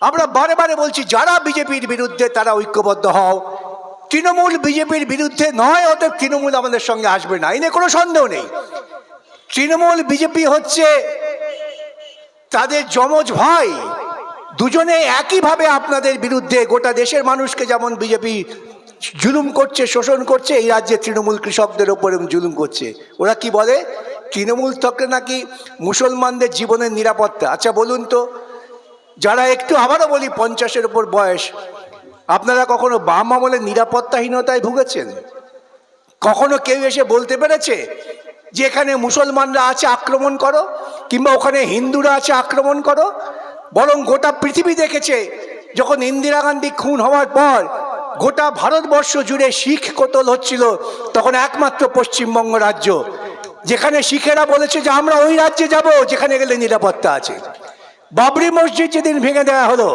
আমরা বারে বারে বলছি, যারা বিজেপির বিরুদ্ধে তারা ঐক্যবদ্ধ হও। তৃণমূল বিজেপির বিরুদ্ধে নয়, অতএব তৃণমূল আমাদের সঙ্গে আসবে না। এনে কোনো সন্দেহ নেই। তৃণমূল বিজেপি হচ্ছে তাদের যমজ ভাই। দুজনে একইভাবে আপনাদের বিরুদ্ধে গোটা দেশের মানুষকে যেমন বিজেপি জুলুম করছে, শোষণ করছে, এই রাজ্যে তৃণমূল কৃষকদের ওপরে জুলুম করছে। ওরা কি বলে? তৃণমূল তকে নাকি মুসলমানদের জীবনের নিরাপত্তা। আচ্ছা বলুন তো যারা একটু আবারও বলি, পঞ্চাশের ওপর বয়স, আপনারা কখনো বাম আমলে নিরাপত্তাহীনতায় ভুগেছেন? কখনো কেউ এসে বলতে পেরেছে যে এখানে মুসলমানরা আছে, আক্রমণ করো? কিংবা ওখানে হিন্দুরা আছে, আক্রমণ করো? বরং গোটা পৃথিবী দেখেছে, যখন ইন্দিরা গান্ধী খুন হওয়ার পর গোটা ভারতবর্ষ জুড়ে শিখ কোতল হচ্ছিল, তখন একমাত্র পশ্চিমবঙ্গ রাজ্য, যেখানে শিখেরা বলেছে যে আমরা ওই রাজ্যে যাব, যেখানে গেলে নিরাপত্তা আছে। বাবরি মসজিদ যেদিন ভেঙে দেওয়া হলো,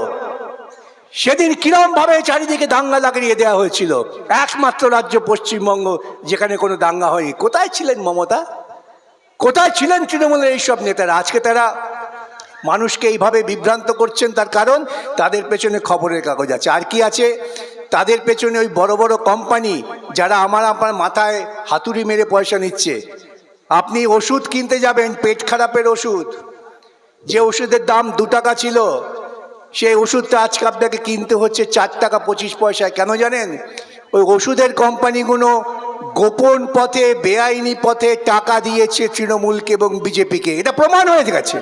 সেদিন কিরম ভাবে চারিদিকে দাঙ্গা লাগিয়ে দেওয়া হয়েছিল? একমাত্র রাজ্য পশ্চিমবঙ্গ যেখানে কোনো দাঙ্গা হয়নি। কোথায় ছিলেন মমতা? কোথায় ছিলেন তৃণমূলের এইসব নেতারা? আজকে তারা মানুষকে এইভাবে বিভ্রান্ত করছেন তার কারণ তাদের পেছনে খবরের কাগজ আছে। আর কি আছে? তাদের পেছনে ওই বড় বড় কোম্পানি যারা আমার আপনার মাথায় হাতুড়ি মেরে পয়সা নিচ্ছে। আপনি ওষুধ কিনতে যাবেন, পেট খারাপের ওষুধ। যে ওষুধের দাম দু টাকা ছিল, সেই ওষুধটা আজকে আপনাকে কিনতে হচ্ছে চার টাকা পঁচিশ পয়সায়। কেন জানেন? ওই ওষুধের কোম্পানিগুলো গোপন পথে, বেআইনি পথে টাকা দিয়েছে তৃণমূলকে এবং বিজেপিকে। এটা প্রমাণ হয়ে গেছে।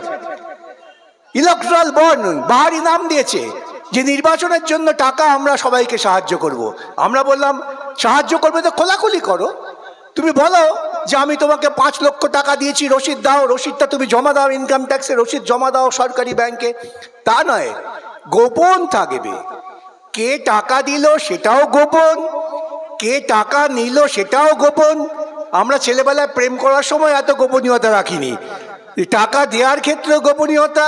ইলেকট্রাল বন্ড বাহারি নাম দিয়েছে যে নির্বাচনের জন্য টাকা আমরা সবাইকে সাহায্য করব। আমরা বললাম, সাহায্য করবে তো খোলাখুলি করো। তুমি বলো যে আমি তোমাকে পাঁচ লক্ষ টাকা দিয়েছি, রসিদ দাও, রসিদটা তুমি জমা দাও ইনকাম ট্যাক্সে রসিদ জমা দাও সরকারি ব্যাংকে তা নয়, গোপন থাকবে। কে টাকা দিল সেটাও গোপন, কে টাকা নিল সেটাও গোপন। আমরা ছেলেবেলায় প্রেম করার সময় এত গোপনীয়তা রাখিনি। টাকা দেওয়ার ক্ষেত্রেও গোপনীয়তা,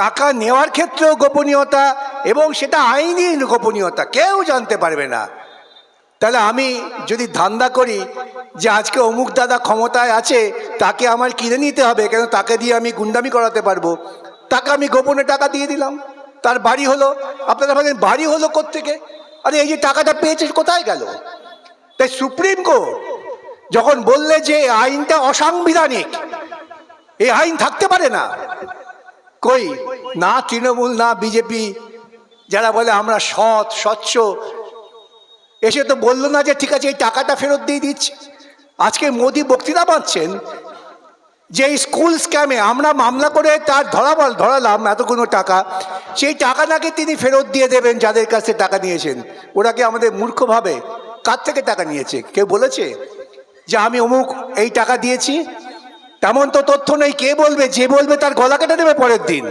টাকা নেওয়ার ক্ষেত্রেও গোপনীয়তা এবং সেটা আইনি গোপনীয়তা, কেউ জানতে পারবে না। তাহলে আমি যদি ধান্দা করি যে আজকে অমুক দাদা ক্ষমতায় আছে, তাকে আমার কিনে নিতে হবে, কেন তাকে দিয়ে আমি গুন্ডামি করাতে পারব? তাকে আমি গোপনে টাকা দিয়ে দিলাম। তার বাড়ি হলো, আপনারা ভাবেন বাড়ি হলো কোত্থেকে? আরে এই যে টাকাটা পেয়েছে, কোথায় গেল? তাই সুপ্রিম কোর্ট যখন বললে যে আইনটা অসাংবিধানিক, এই আইন থাকতে পারে না। কই? না তৃণমূল, না বিজেপি, যারা বলে আমরা সৎ, স্বচ্ছ, এসে তো বলল না যে ঠিক আছে, এই টাকাটা ফেরত দিয়ে দিচ্ছি। আজকে মোদি বক্তৃতা পাচ্ছেন যে স্কুল স্ক্যামে আমরা মামলা করে তার ধরাবল, ধরালাম এতগুলো টাকা, সেই টাকা নাকি তিনি ফেরত দিয়ে দেবেন যাদের কাছে টাকা নিয়েছেন। ওরা কি আমাদের মূর্খভাবে কার থেকে টাকা নিয়েছে? কেউ বলেছে যে আমি অমুক এই টাকা দিয়েছি? তেমন তো তথ্য নেই, কে বলবে? যে বলবে তার গলা কেটে দেবে পরের দিন।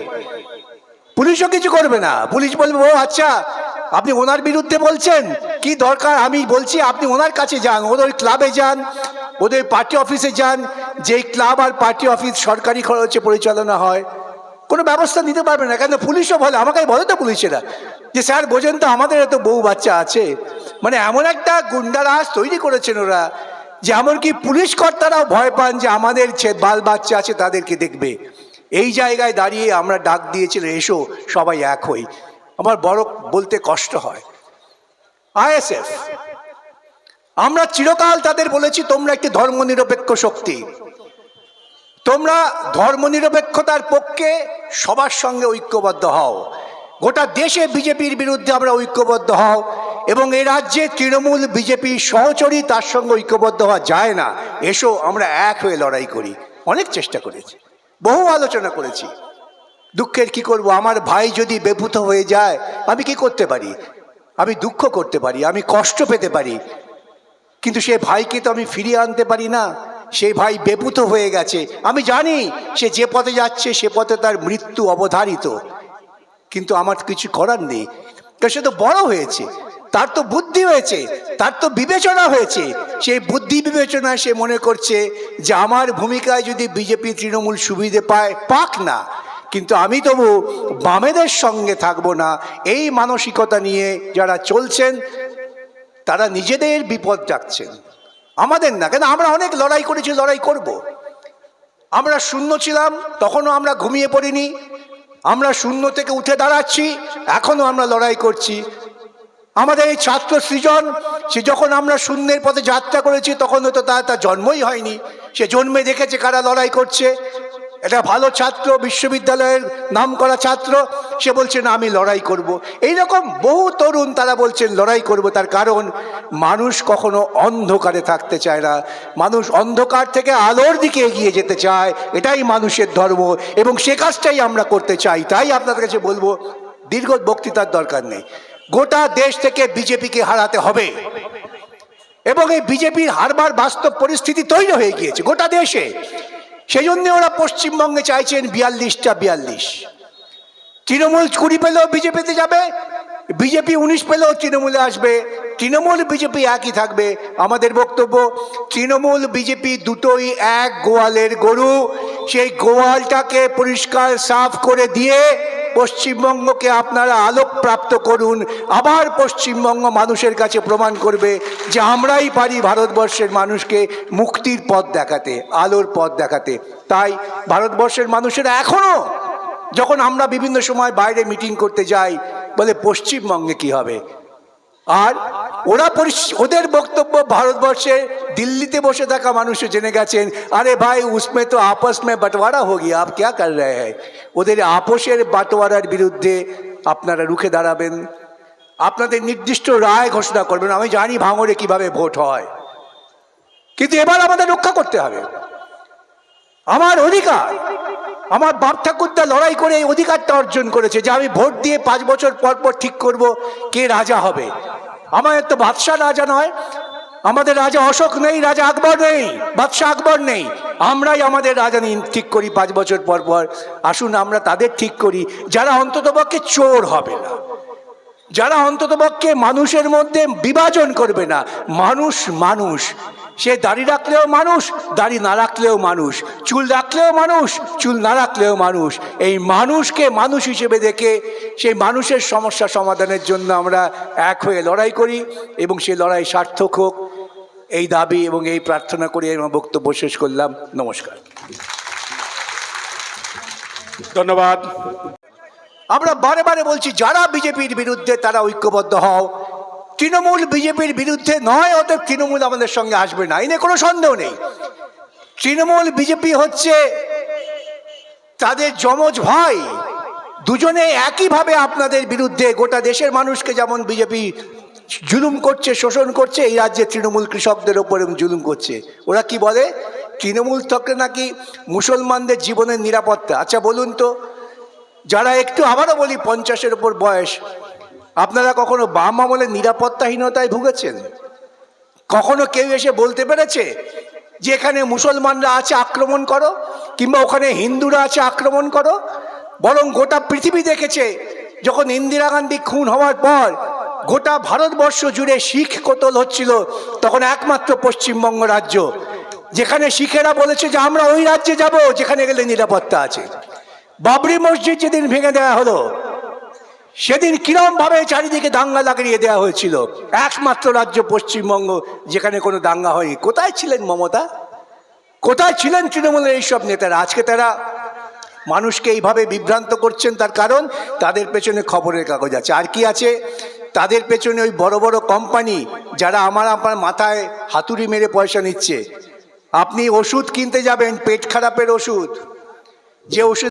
পুলিশও কিছু করবে না। পুলিশ বলবে, ও আচ্ছা আপনি ওনার বিরুদ্ধে বলছেন? কি দরকার? আমি বলছি আপনি ওনার কাছে যান ওদের ক্লাবে যান। ওদের পার্টি অফিসে যান, যেই ক্লাব আর পার্টি অফিস সরকারি খরচে পরিচালনা হয়, কোনো ব্যবস্থা নিতে পারবে না। কেন পুলিশও বলে, আমাকে বলে তো পুলিশেরা যে, স্যার, বোঝেন তো, আমাদের এত বউ বাচ্চা আছে। মানে এমন একটা গুন্ডারাজ তৈরি করেছেন ওরা, যে, এমনকি পুলিশ কর্তারাও ভয় পান যে, আমাদের বাল বাচ্চা আছে, তাদেরকে দেখবে। এই জায়গায় দাঁড়িয়ে আমরা ডাক দিয়েছিলাম এসো, সবাই এক হই। আমার বড় বলতে কষ্ট হয়। আইএসএফ আমরা চিরকাল তাদের বলেছি, তোমরা একটি ধর্মনিরপেক্ষ শক্তি। তোমরা ধর্মনিরপেক্ষতার পক্ষে সবার সঙ্গে ঐক্যবদ্ধ হও। গোটা দেশে বিজেপির বিরুদ্ধে আমরা ঐক্যবদ্ধ হও এবং এ রাজ্যে তৃণমূল, বিজেপি সহচরী তার সঙ্গে ঐক্যবদ্ধ হওয়া যায় না। এসো, আমরা এক হয়ে লড়াই করি। অনেক চেষ্টা করেছি, বহু আলোচনা করেছি। দুঃখের কি করব? আমার ভাই যদি বেভূত হয়ে যায়, আমি কি করতে পারি? আমি দুঃখ করতে পারি, আমি কষ্ট পেতে পারি। কিন্তু সে ভাইকে তো আমি ফিরিয়ে আনতে পারি না। সেই ভাই বেপুত হয়ে গেছে। আমি জানি সে যে পথে যাচ্ছে, সে পথে তার মৃত্যু অবধারিত। কিন্তু আমার কিছু করার নেই। কারণ সে তো বড় হয়েছে। তার তো বুদ্ধি হয়েছে। তার তো বিবেচনা হয়েছে। সেই বুদ্ধি বিবেচনায় সে মনে করছে যে আমার ভূমিকায় যদি বিজেপি তৃণমূল সুবিধে পায়, পাক না। কিন্তু আমি তবু বামেদের সঙ্গে থাকব না। এই মানসিকতা নিয়ে যারা চলছেন তারা নিজেদের বিপদ ডাকছেন। আমাদের না, কেন আমরা অনেক লড়াই করেছি, লড়াই করব। আমরা শূন্য ছিলাম, তখনও আমরা ঘুমিয়ে পড়িনি। আমরা শূন্য থেকে উঠে দাঁড়াচ্ছি এখনও আমরা লড়াই করছি। আমাদের এই ছাত্র সৃজন, সে যখন আমরা শূন্যের পথে যাত্রা করেছি, তখন হয়তো তার তার জন্মই হয়নি। সে জন্মে দেখেছে কারা লড়াই করছে। এটা ভালো ছাত্র, বিশ্ববিদ্যালয়ের নাম করা ছাত্র সে বলছে, না, আমি লড়াই করব। এইরকম বহু তরুণ তারা বলছেন, লড়াই করব। তার কারণ, মানুষ কখনো অন্ধকারে থাকতে চায় না। মানুষ অন্ধকার থেকে আলোর দিকে এগিয়ে যেতে চায়। এটাই মানুষের ধর্ম এবং সে কাজটাই আমরা করতে চাই। তাই আপনাদের কাছে বলব, দীর্ঘ বক্তৃতার দরকার নেই। গোটা দেশ থেকে বিজেপিকে হারাতে হবে। এবং এই বিজেপির হারবার বাস্তব পরিস্থিতি তৈরি হয়ে গিয়েছে গোটা দেশে। সেই জন্য ওরা পশ্চিমবঙ্গে চাইছেন বিয়াল্লিশটা বিয়াল্লিশ। তৃণমূল কুড়ি পেলেও বিজেপিতে যাবে, বিজেপি উনিশ পেলেও তৃণমূলে আসবে, তৃণমূল বিজেপি একই থাকবে। আমাদের বক্তব্য, তৃণমূল বিজেপি দুটোই এক গোয়ালের গরু। সেই গোয়ালটাকে পরিষ্কার সাফ করে দিয়ে পশ্চিমবঙ্গকে আপনারা আলোক প্রাপ্ত করুন। আবার পশ্চিমবঙ্গ মানুষের কাছে প্রমাণ করবে যে আমরাই পারি ভারতবর্ষের মানুষকে মুক্তির পথ দেখাতে, আলোর পথ দেখাতে। তাই ভারতবর্ষের মানুষেরা এখনও যখন আমরা বিভিন্ন সময় বাইরে মিটিং করতে যাই, বলে পশ্চিমবঙ্গে কি হবে? আর ওরা ওদের বক্তব্য ভারতবর্ষে দিল্লিতে বসে থাকা মানুষও জেনে গেছেন, আরে ভাই, উসমে তো আপস মে বাটোয়ারা হো আপ ক্যা কর রহে হ্যায়? ওদের আপোষের বাটোয়ারার বিরুদ্ধে আপনারা রুখে দাঁড়াবেন। আপনাদের নির্দিষ্ট রায় ঘোষণা করবেন। আমি জানি ভাঙড়ে কীভাবে ভোট হয়। কিন্তু এবার আমাদের রক্ষা করতে হবে। আমার অধিকার আমার বাপ ঠাকুরদা লড়াই করে এই অধিকারটা অর্জন করেছে যে আমি ভোট দিয়ে পাঁচ বছর পর পর ঠিক করব, কে রাজা হবে? আমার তো বাদশাহ রাজা নয়, আমাদের রাজা অশোক নেই, রাজা আকবর নেই, বাদশাহ আকবর নেই। আমরাই আমাদের রাজা ঠিক করি পাঁচ বছর পর পর। আসুন, আমরা তাদের ঠিক করি। যারা অন্ততপক্ষে চোর হবে না, যারা অন্ততপক্ষে মানুষের মধ্যে বিভাজন করবে না, মানুষ মানুষ। সে দাড়ি রাখলেও মানুষ দাড়ি না রাখলেও মানুষ চুল রাখলেও মানুষ চুল না রাখলেও মানুষ। এই মানুষকে মানুষ হিসেবে দেখে সেই মানুষের সমস্যা সমাধানের জন্য আমরা এক হয়ে লড়াই করি এবং সেই লড়াই সার্থক হোক। এই দাবি এবং এই প্রার্থনা করে আমার বক্তব্য শেষ করলাম। নমস্কার। ধন্যবাদ। আমরা বারে বারে বলছি যারা বিজেপির বিরুদ্ধে তারা ঐক্যবদ্ধ হও। তৃণমূল বিজেপির বিরুদ্ধে নয়, অতএব তৃণমূল আমাদের সঙ্গে আসবে না। এই নিয়ে কোনো সন্দেহ নেই। তৃণমূল বিজেপি হচ্ছে তাদের যমজ ভাই। দুজনে একইভাবে আপনাদের বিরুদ্ধে গোটা দেশের মানুষকে যেমন বিজেপি জুলুম করছে, শোষণ করছে, এই রাজ্যে তৃণমূল কৃষকদের ওপর জুলুম করছে। ওরা কি বলে? তৃণমূল থেকে নাকি মুসলমানদের জীবনের নিরাপত্তা? আচ্ছা বলুন তো। যারা একটু আবারও বলি, পঞ্চাশের ওপর বয়স আপনারা কখনো বাম আমলে নিরাপত্তাহীনতায় ভুগেছেন? কখনো কেউ এসে বলতে পেরেছে যে এখানে মুসলমানরা আছে, আক্রমণ করো? কিংবা ওখানে হিন্দুরা আছে, আক্রমণ করো? বরং গোটা পৃথিবী দেখেছে, যখন ইন্দিরা গান্ধী খুন হওয়ার পর গোটা ভারতবর্ষ জুড়ে শিখ কোতল হচ্ছিল, তখন একমাত্র পশ্চিমবঙ্গ রাজ্য, যেখানে শিখেরা বলেছে যে আমরা ওই রাজ্যে যাব, যেখানে গেলে নিরাপত্তা আছে। বাবরি মসজিদ যেদিন ভেঙে দেওয়া হলো সেদিন কিরম ভাবে চারিদিকে দাঙ্গা লাগিয়ে দেওয়া হয়েছিল? একমাত্র রাজ্য পশ্চিমবঙ্গ যেখানে কোনো দাঙ্গা হয়নি। কোথায় ছিলেন মমতা? কোথায় ছিলেন তৃণমূলের এইসব নেতারা? আজকে তারা মানুষকে এইভাবে বিভ্রান্ত করছেন তার কারণ তাদের পেছনে খবরের কাগজ আছে। আর কি আছে? তাদের পেছনে ওই বড় বড় কোম্পানি যারা আমার আপনার মাথায় হাতুড়ি মেরে পয়সা নিচ্ছে। আপনি ওষুধ কিনতে যাবেন, পেট খারাপের ওষুধ। যে ওষুধ